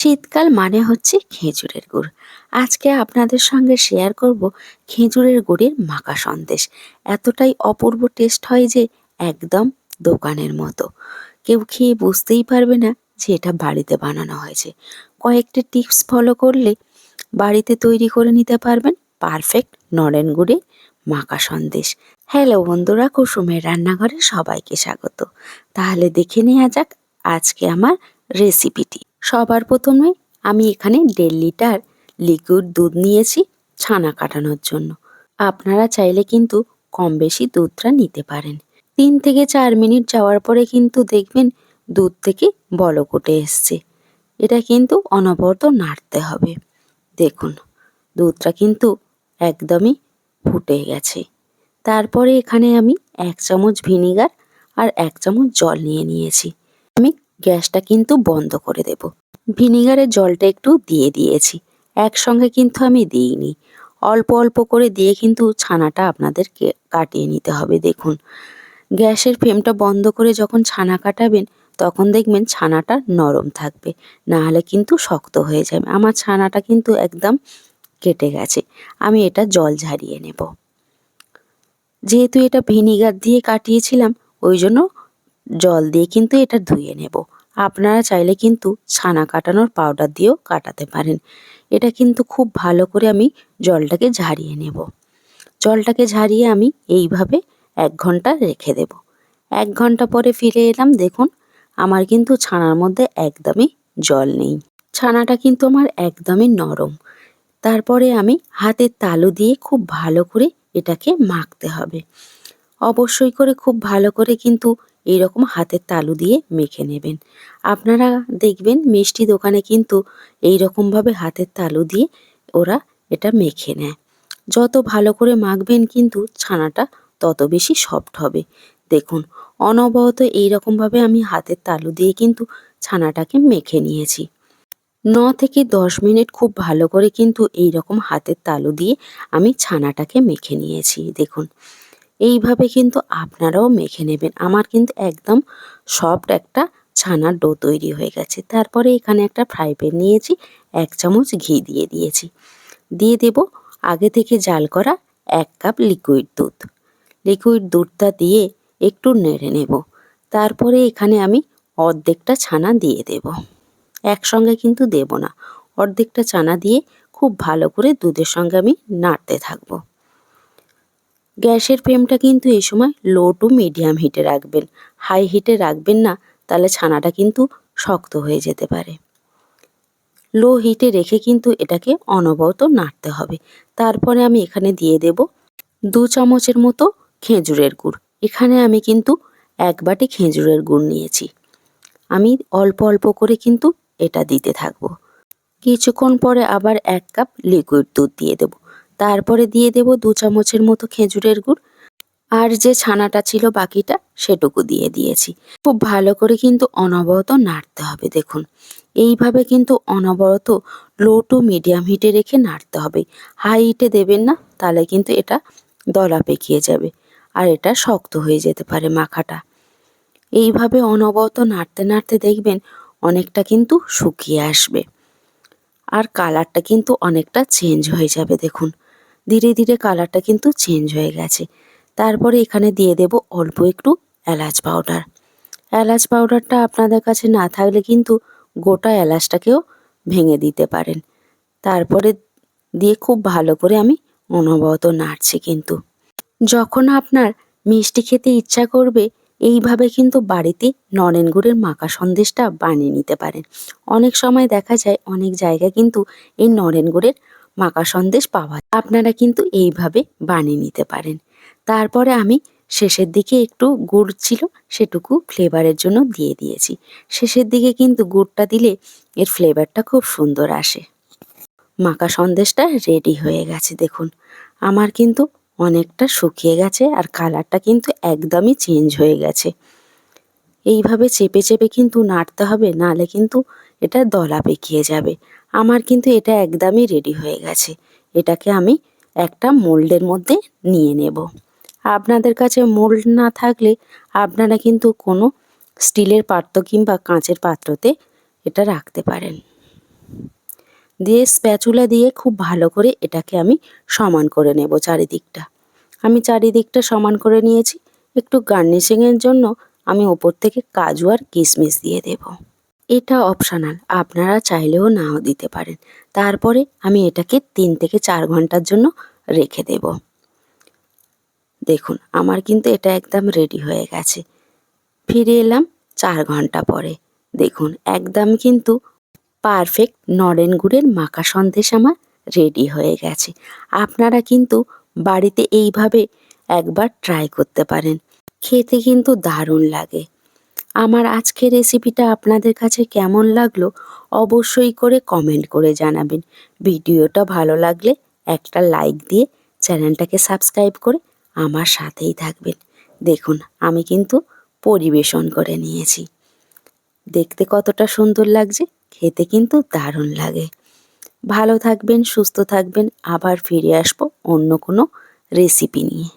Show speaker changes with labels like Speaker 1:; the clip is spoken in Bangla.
Speaker 1: শীতকাল মানে হচ্ছে খেজুরের গুড়। আজকে আপনাদের সঙ্গে শেয়ার করব খেজুরের গুড়ের মাখা সন্দেশ। এতটাই অপূর্ব টেস্ট হয় যে একদম দোকানের মতো। কেউ খেয়ে বুঝতেই পারবে না যে এটা বাড়িতে বানানো হয়েছে। কয়েকটি টিপস ফলো করলে বাড়িতে তৈরি করে নিতে পারবেন পারফেক্ট নরেন গুড়ে মাখা সন্দেশ। হ্যালো বন্ধুরা, কুসুমের রান্নাঘরে সবাইকে স্বাগত। তাহলে দেখে নেওয়া যাক আজকে আমার রেসিপিটি সবার প্রথমে আমি এখানে দেড় লিটার লিকুইড দুধ নিয়েছি ছানা কাটানোর জন্য। আপনারা চাইলে কিন্তু কম বেশি দুধটা নিতে পারেন। তিন থেকে চার মিনিট যাওয়ার পরে কিন্তু দেখবেন দুধ থেকে বলকটে এসছে। এটা কিন্তু অনবরত নাড়তে হবে। দেখুন, দুধটা কিন্তু একদমই ফুটে গেছে। তারপরে এখানে আমি এক চামচ ভিনিগার আর এক চামচ জল নিয়ে নিয়েছি। গ্যাসটা কিন্তু বন্ধ করে দেব। ভিনিগারের জলটা একটু দিয়ে দিয়েছি। একসঙ্গে কিন্তু আমি দিইনি। অল্প অল্প করে দিয়ে কিন্তু ছানাটা আপনাদেরকে কাটিয়ে নিতে হবে, দেখুন। গ্যাসের ফ্লেমটা বন্ধ করে যখন ছানা কাটাবেন, তখন দেখবেন ছানাটা নরম থাকবে। না হলে কিন্তু শক্ত হয়ে যাবে। আমার ছানাটা কিন্তু একদম কেটে গেছে। আমি এটা জল ঝারিয়ে নেব। যেহেতু এটা ভিনিগার দিয়ে কাটিয়েছিলাম, ওই জন্য জল দিয়ে কিন্তু এটা ধুয়ে নেব। আপনারা চাইলে কিন্তু ছানা কাটানোর পাউডার দিয়েও কাটাতে পারেন। এটা কিন্তু খুব ভালো করে আমি জলটাকে ঝারিয়ে নেব। জলটাকে ঝারিয়ে আমি এইভাবে এক ঘণ্টা রেখে দেব। এক ঘণ্টা পরে ফিরে এলাম, দেখুন আমার কিন্তু ছানার মধ্যে একদমই জল নেই। ছানাটা কিন্তু আমার একদমই নরম। তারপরে আমি হাতের তালু দিয়ে খুব ভালো করে এটাকে মাখতে হবে। অবশ্যই করে খুব ভালো করে কিন্তু এইরকম হাতের তালু দিয়ে মেখে নেবেন। আপনারা দেখবেন মিষ্টি দোকানে কিন্তু এই রকমভাবে হাতের তালু দিয়ে ওরা এটা মেখে নেয়। যত ভালো করে মাখবেন কিন্তু ছানাটা তত বেশি সফট হবে। দেখুন, অনবরত এইরকমভাবে আমি হাতের তালু দিয়ে কিন্তু ছানাটাকে মেখে নিয়েছি। ন থেকে দশ মিনিট খুব ভালো করে কিন্তু এই রকম হাতের তালু দিয়ে আমি ছানাটাকে মেখে নিয়েছি। দেখুন এইভাবে কিন্তু আপনারাও মেখে নেবেন। আমার কিন্তু একদম সফট একটা ছানার ডো তৈরি হয়ে গেছে। তারপরে এখানে একটা ফ্রাই প্যান নিয়েছি, এক চামচ ঘি দিয়ে দিয়েছি। দিয়ে দেব আগে থেকে জাল করা এক কাপ লিকুইড দুধ। লিকুইড দুধটা দিয়ে একটু নেড়ে নেব। তারপরে এখানে আমি অর্ধেকটা ছানা দিয়ে দেব। একসঙ্গে কিন্তু দেব না। অর্ধেকটা ছানা দিয়ে খুব ভালো করে দুধের সঙ্গে আমি নাড়তে থাকব। গ্যাসের ফ্লেমটা কিন্তু এই সময় লো টু মিডিয়াম হিটে রাখবেন। হাই হিটে রাখবেন না, তাহলে ছানাটা কিন্তু শক্ত হয়ে যেতে পারে। লো হিটে রেখে কিন্তু এটাকে অনবরত নাড়তে হবে। তারপরে আমি এখানে দিয়ে দেব দু চামচের মতো খেজুরের গুড়। এখানে আমি কিন্তু এক বাটি খেজুরের গুড় নিয়েছি। আমি অল্প অল্প করে কিন্তু এটা দিতে থাকব। কিছুক্ষণ পরে আবার এক কাপ লিকুইড দুধ দিয়ে দেব। তারপরে দিয়ে দেব দু চামচের মতো খেজুরের গুড়। আর যে ছানাটা ছিল বাকিটা সেটুকু দিয়ে দিয়েছি। খুব ভালো করে কিন্তু অনবরত নাড়তে হবে দেখুন। এইভাবে কিন্তু অনবরত লো টু মিডিয়াম হিটে রেখে নাড়তে হবে। হাই হিটে দেবেন না, তাহলে কিন্তু এটা দলা পেকিয়ে যাবে। আর এটা শক্ত হয়ে যেতে পারে মাখাটা। এইভাবে অনবরত নাড়তে নাড়তে দেখবেন অনেকটা কিন্তু শুকিয়ে আসবে। আর কালারটা কিন্তু অনেকটা চেঞ্জ হয়ে যাবে দেখুন। ধীরে ধীরে কালারটা কিন্তু চেঞ্জ হয়ে গেছে। তারপরে এখানে দিয়ে দেব অল্প একটু এলাচ পাউডার। এলাচ পাউডারটা আপনাদের কাছে না থাকলে কিন্তু গোটা এলাচটাকেও ভেঙে দিতে পারেন। তারপরে দিয়ে খুব ভালো করে আমি অনবরত নাড়ছি কিন্তু। যখন আপনার মিষ্টি খেতে ইচ্ছা করবে, এইভাবে কিন্তু বাড়িতে নরেন গুড়ের মাখা সন্দেশটা বানিয়ে নিতে পারেন। অনেক সময় দেখা যায়, অনেক জায়গায় কিন্তু এই নরেন গুড়ের মাখা সন্দেশ পাওয়া আপনারা কিন্তু এইভাবে বানিয়ে নিতে পারেন। তারপরে আমি শেষের দিকে একটু গুড় ছিল, সেটুকু ফ্লেভারের জন্য দিয়ে দিয়েছি। শেষের দিকে কিন্তু গুড়টা দিলে এর ফ্লেভারটা খুব সুন্দর আসে। মাখা সন্দেশটা রেডি হয়ে গেছে, দেখুন। আমার কিন্তু অনেকটা শুকিয়ে গেছে আর কালারটা কিন্তু একদমই চেঞ্জ হয়ে গেছে। এইভাবে চেপে চেপে কিন্তু নাড়তে হবে নালে কিন্তু এটা দলা পেকিয়ে যাবে। আমার কিন্তু এটা একদমই রেডি হয়ে গেছে। এটাকে আমি একটা মোল্ডের মধ্যে নিয়ে নেব। আপনাদের কাছে মোল্ড না থাকলে আপনারা কিন্তু কোনো স্টিলের পাত্র কিংবা কাঁচের পাত্রতে এটা রাখতে পারেন। দিয়ে স্প্যাচুলা দিয়ে খুব ভালো করে এটাকে আমি সমান করে নেব চারিদিকটা। আমি চারিদিকটা সমান করে নিয়েছি। একটু গার্নিশিংয়ের জন্য আমি ওপর থেকে কাজু আর কিশমিশ দিয়ে দেব। এটা অপশনাল আপনারা চাইলেও নাও দিতে পারেন। তারপরে আমি এটাকে তিন থেকে চার ঘণ্টার জন্য রেখে দেব। দেখুন, আমার কিন্তু এটা একদম রেডি হয়ে গেছে। ফিরে এলাম চার ঘণ্টা পরে। দেখুন, একদম কিন্তু পারফেক্ট নরেন গুড়ের মাখা সন্দেশ আমার রেডি হয়ে গেছে। আপনারা কিন্তু বাড়িতে এইভাবে একবার ট্রাই করতে পারেন। খেতে কিন্তু দারুণ লাগে। আমার আজকের রেসিপিটা আপনাদের কাছে কেমন লাগল অবশ্যই করে কমেন্ট করে জানাবেন। ভিডিওটা ভালো লাগলে একটা লাইক দিয়ে চ্যানেলটাকে সাবস্ক্রাইব করে আমার সাথেই থাকবেন। দেখুন, আমি কিন্তু পরিবেশন করে নিয়েছি। দেখতে কতটা সুন্দর লাগছে, খেতে কিন্তু দারুণ লাগে। ভালো থাকবেন, সুস্থ থাকবেন, আবার ফিরে আসব অন্য কোনো রেসিপি নিয়ে।